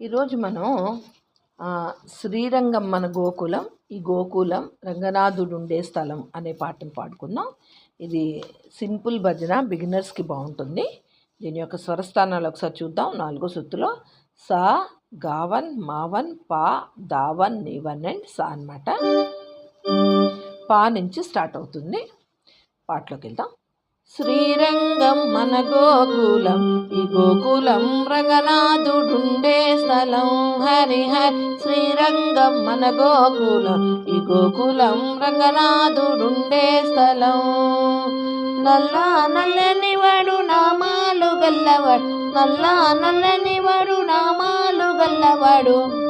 ఈరోజు మనం శ్రీరంగం మన గోకులం ఈ గోకులం రంగనాథుడు ఉండే స్థలం అనే పాటను పాడుకుందాం. ఇది సింపుల్ భజన బిగినర్స్కి బాగుంటుంది. దీని యొక్క స్వరస్థానాలు ఒకసారి చూద్దాం. నాలుగో సుత్తులో సా గావన్ మావన్ పా దావన్ నివన్ అండ్ సా అనమాట పా నుంచి స్టార్ట్ అవుతుంది. పాటలోకి వెళ్దాం శ్రీరంగం మన గోకులం ఈ గోకులం రంగనాథుడుండే స్థలం. హరిహర్ శ్రీరంగం మన గోకులం ఈ గోకులం రంగనాథుడుండే స్థలం. నల్లా నల్లని వాడు నామాలు గల్లవాడు నల్లా నల్లని వాడు నామాలు గల్లవాడు.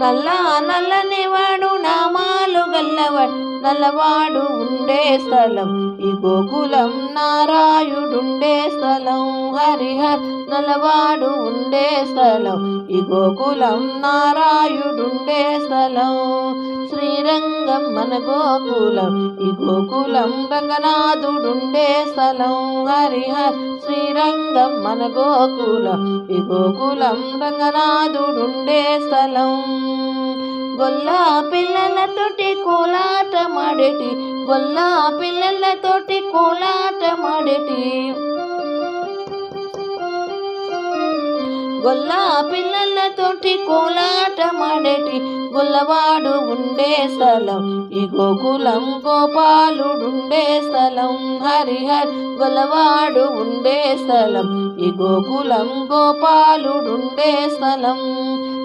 నల్ల నల్లని వాడు నామాలు గల్లవాడు నల్లవాడు ఉండే స్థలం. ఈ గోకులం నారాయుడుండే స్థలం. హరిహర్ నల్లవాడు ఉండే స్థలం. ఈ గోకులం నారాయుడుండే స్థలం. శ్రీరంగం మన గోకులం. ఈ గోకులం రంగనాథుడుండే స్థలం. హరిహర్ శ్రీరంగం మన గోకులం. ఈ గోకులం రంగనాథుడుండే స్థలం. గొల్ల పిల్లలతోటి కోలాటమాడేటి గొల్ల పిల్లలతోటి కోలాటమాడేటి. గొల్ల పిల్లలతోటి కోలాటమాడేటి గొల్లవాడు ఉండే స్థలం ఈ గోకులం గోపాలుడుండే స్థలం హరిహర్ గొల్లవాడు ఉండే స్థలం ఈ గోకులం గోపాలుడుండే స్థలం.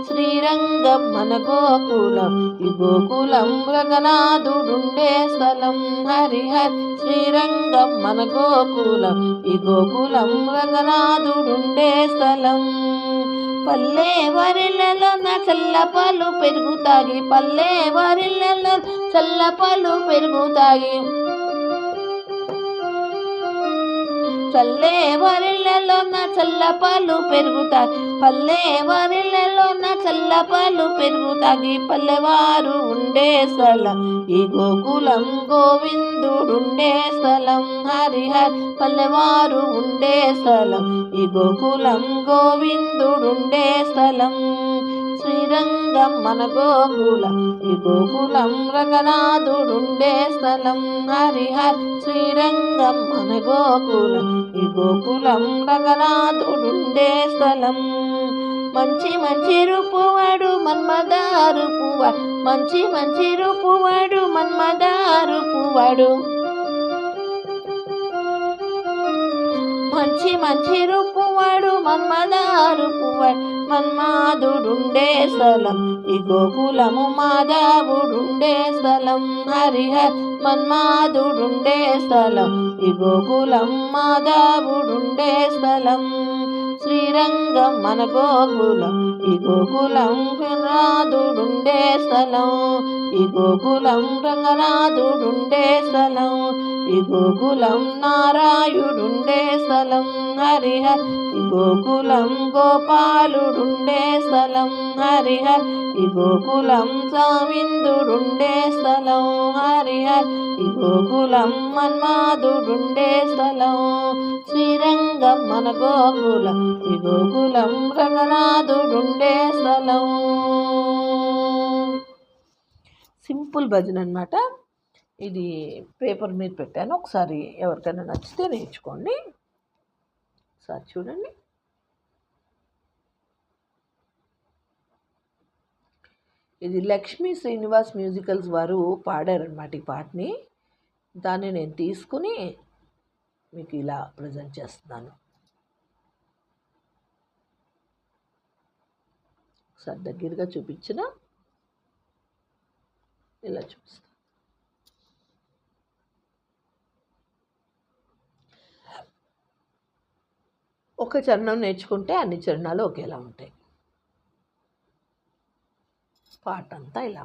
శ్రీరంగం మన గోకులం ఈ గోకులం రంగనాథుడుండే స్థలం హరిహర్ శ్రీరంగం మన గోకులం ఈ గోకులం రంగనాథుడుండే స్థలం. పల్లె వరిలలో నా చల్లపాలు పెరుగుతాయి. పల్లె వరిలలో చల్లపాలు పెరుగుతాయి. చల్లే వరిళ్ళలో నా చల్లపాలు పెరుగుతాయి పల్లె వరిళ్ళలో నా చల్లపాలు పెరుగుతాయి పల్లెవారు ఉండే స్థలం ఈ గోకులం గోవిందుడుండే స్థలం. హరిహర్ పల్లెవారు ఉండే స్థలం ఈ గోకులం గోవిందుడుండే స్థలం. శ్రీరంగం మన గోకులం ఈ గోకులం రంగనాథుడుండే స్థలం. హరిహర్ శ్రీరంగం మన గోకులం ఈ గోకులం రంగనాథుడుండే స్థలం. మంచి మంచి రూపువాడు మన్మదారు పువ్వాడు మంచి మంచి రూపువాడు మన్మదారు పువ్వాడు. మంచి మంచి రూపువాడు మన్మదారు పువ్వాడు మన్మాధుడుండే స్థలం. ఈ గోకులము మాధవుడుండే స్థలం. హరిహర్ మన్మాధుడుండే స్థలం. ఈ గోకులం మాధవుడుండే స్థలం. శ్రీరంగం మన గోకులం ఈ గోకులం రంగనాథుడుండే స్థలం. ఈ గోకులం రంగనాథుడుండే స్థలం ఈ గోకులం నారాయుడుండే స్థలం హరిహర్ ఈ గోకులం గోపాలుడుండే స్థలం హరిహర్ ఈ గోకులం సావిందుడుండే స్థలం హరిహర్ ఈ గోకులం మన్మాధుడుండే స్థలం శ్రీరంగం మన గోకులం ఈ గోకులం రంగనాథుడుండే స్థలం సింపుల్ భజన అనమాట ఇది పేపర్ మీద పెట్టాను. ఒకసారి ఎవరికైనా నచ్చితే నేర్చుకోండి. ఒకసారి చూడండి. ఇది లక్ష్మీ శ్రీనివాస్ మ్యూజికల్స్ వారు పాడారనమాట ఈ పాటని. దాన్ని నేను తీసుకుని మీకు ఇలా ప్రజెంట్ చేస్తున్నాను. ఒకసారి దగ్గరగా చూపించిన. ఇలా చూపిస్తాను ఒక చరణం నేర్చుకుంటే అన్ని చరణాలు ఒకేలా ఉంటాయి. పాట అంతా ఇలా